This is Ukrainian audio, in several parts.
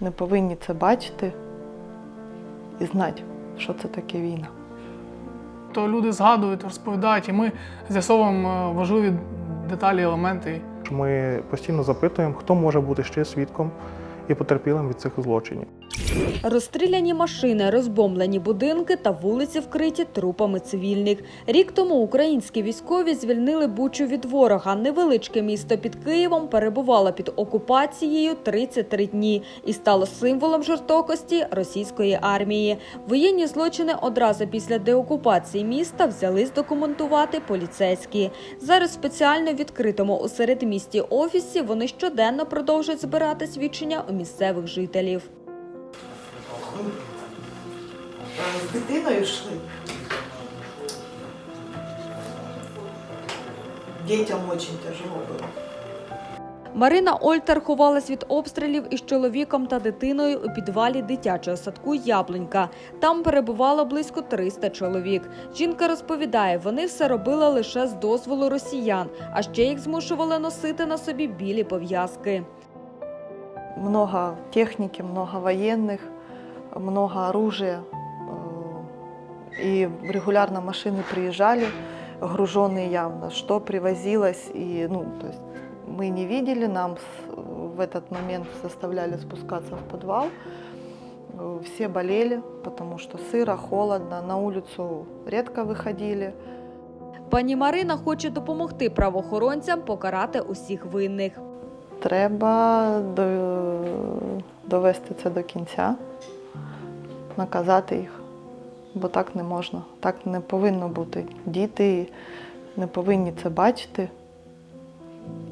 не повинні це бачити і знати, що це таке війна. То люди згадують, розповідають, і ми з'ясовуємо е, важливі деталі, елементи. Ми постійно запитуємо, хто може бути ще свідком і потерпілим від цих злочинів. Розстріляні машини, розбомблені будинки та вулиці вкриті трупами цивільних. Рік тому українські військові звільнили Бучу від ворога. Невеличке місто під Києвом перебувало під окупацією 33 дні і стало символом жорстокості російської армії. Воєнні злочини одразу після деокупації міста взялись документувати поліцейські. Зараз спеціально відкритому у середмісті офісі вони щоденно продовжують збирати свідчення у місцевих жителів. Дитиною йшли. Дітям дуже тяжело було. Марина Ольтер ховалась від обстрілів із чоловіком та дитиною у підвалі дитячого садку Яблунька. Там перебувало близько 300 чоловік. Жінка розповідає, вони все робили лише з дозволу росіян, а ще їх змушували носити на собі білі пов'язки. Много техники, много военных, много оружия. Э, И регулярно машины приезжали, груженные явно, что привозилось. И, ну, то есть мы не видели, нам с- в этот момент заставляли спускаться в подвал. Э, Все болели, потому что сыро, холодно, на улицу редко выходили. Пані Марина хоче допомогти правоохоронцям покарати усіх винних. Треба до- довести це до кінця, наказати їх, бо так не можна, так не повинно бути. Діти не повинні це бачити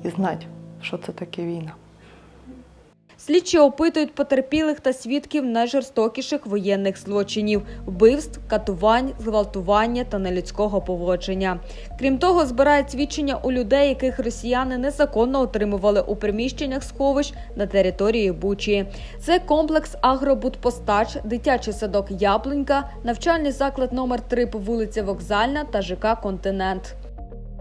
і знати, що це таке війна. Слідчі опитують потерпілих та свідків найжорстокіших воєнних злочинів – вбивств, катувань, зґвалтування та нелюдського поводження. Крім того, збирають свідчення у людей, яких росіяни незаконно отримували у приміщеннях сховищ на території Бучі. Це комплекс «Агробудпостач», дитячий садок «Яблунька», навчальний заклад номер 3 по вулиці Вокзальна та ЖК «Континент».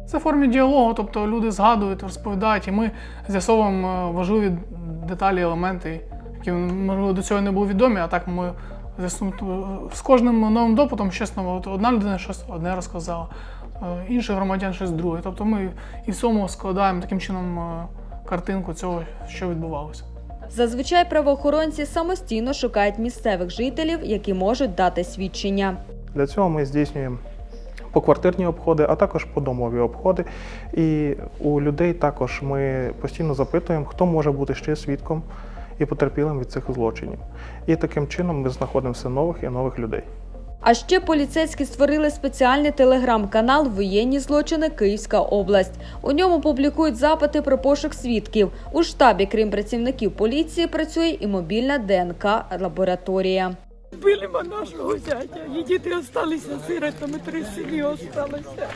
Це в формі діалогу, тобто люди згадують, розповідають, і ми з'ясовуємо е, важливі деталі, елементи, які можливо до цього не були відомі, а так ми з кожним новим допитом щось нове. От Одна людина щось одне розказала, е, інший громадян щось друге. Тобто ми і в цьому складаємо таким чином е, картинку цього, що відбувалося. Зазвичай правоохоронці самостійно шукають місцевих жителів, які можуть дати свідчення. Для цього ми здійснюємо поквартирні обходи, а також подомові обходи. І у людей також ми постійно запитуємо, хто може бути ще свідком і потерпілим від цих злочинів. І таким чином ми знаходимо все нових і нових людей. А ще поліцейські створили спеціальний телеграм-канал Воєнні злочини Київська область. У ньому публікують запити про пошук свідків. У штабі, крім працівників поліції, працює і мобільна ДНК лабораторія. Вбили ми нашого зятя, і діти залишилися сиротами, три сім'ї залишилися.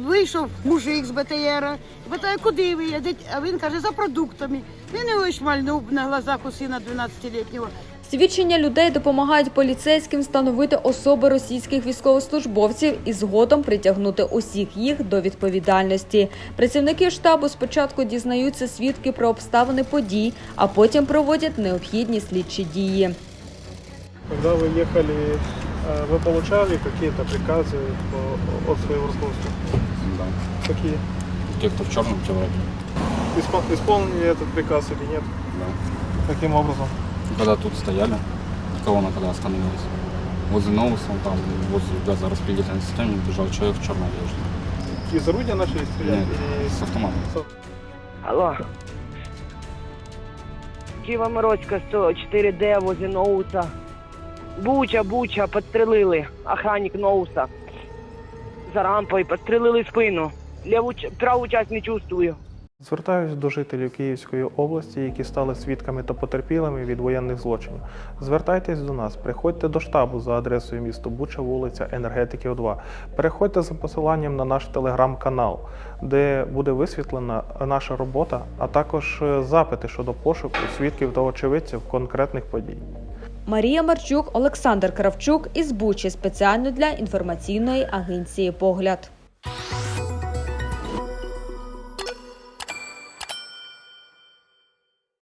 Вийшов мужик з БТР, питає, куди ви їдете? А він каже, за продуктами. Він його шмальнув на глазах у сина 12-літнього. Свідчення людей допомагають поліцейським встановити особи російських військовослужбовців і згодом притягнути усіх їх до відповідальності. Працівники штабу спочатку дізнаються свідки про обставини подій, а потім проводять необхідні слідчі дії. Когда вы ехали, э, вы получали какие-то приказы по- от своего руководства? Да. Какие? Те, кто в черном, те вроде. Испол- Исполнили этот приказ или нет? Да. Каким образом? Когда тут стояли, колонна когда остановилась, возле Новуса, там, возле газораспределительной системы бежал человек в черной одежде. Из орудия начали стрелять? Нет, или- с автоматом. Алло. Києво-Мироцька 104Д возле Ноуса. Буча, Буча, підстрелили. Охранник Ноуса. За рампою, підстрелили спину. Ліву, ч- праву часть не чувствую. Звертаюся до жителів Київської області, які стали свідками та потерпілими від воєнних злочинів. Звертайтесь до нас, приходьте до штабу за адресою місто Буча, вулиця Енергетики 2. Переходьте за посиланням на наш телеграм-канал, де буде висвітлена наша робота, а також е, запити щодо пошуку свідків та очевидців конкретних подій. Марія Марчук, Олександр Кравчук із Бучі спеціально для інформаційної агенції Погляд.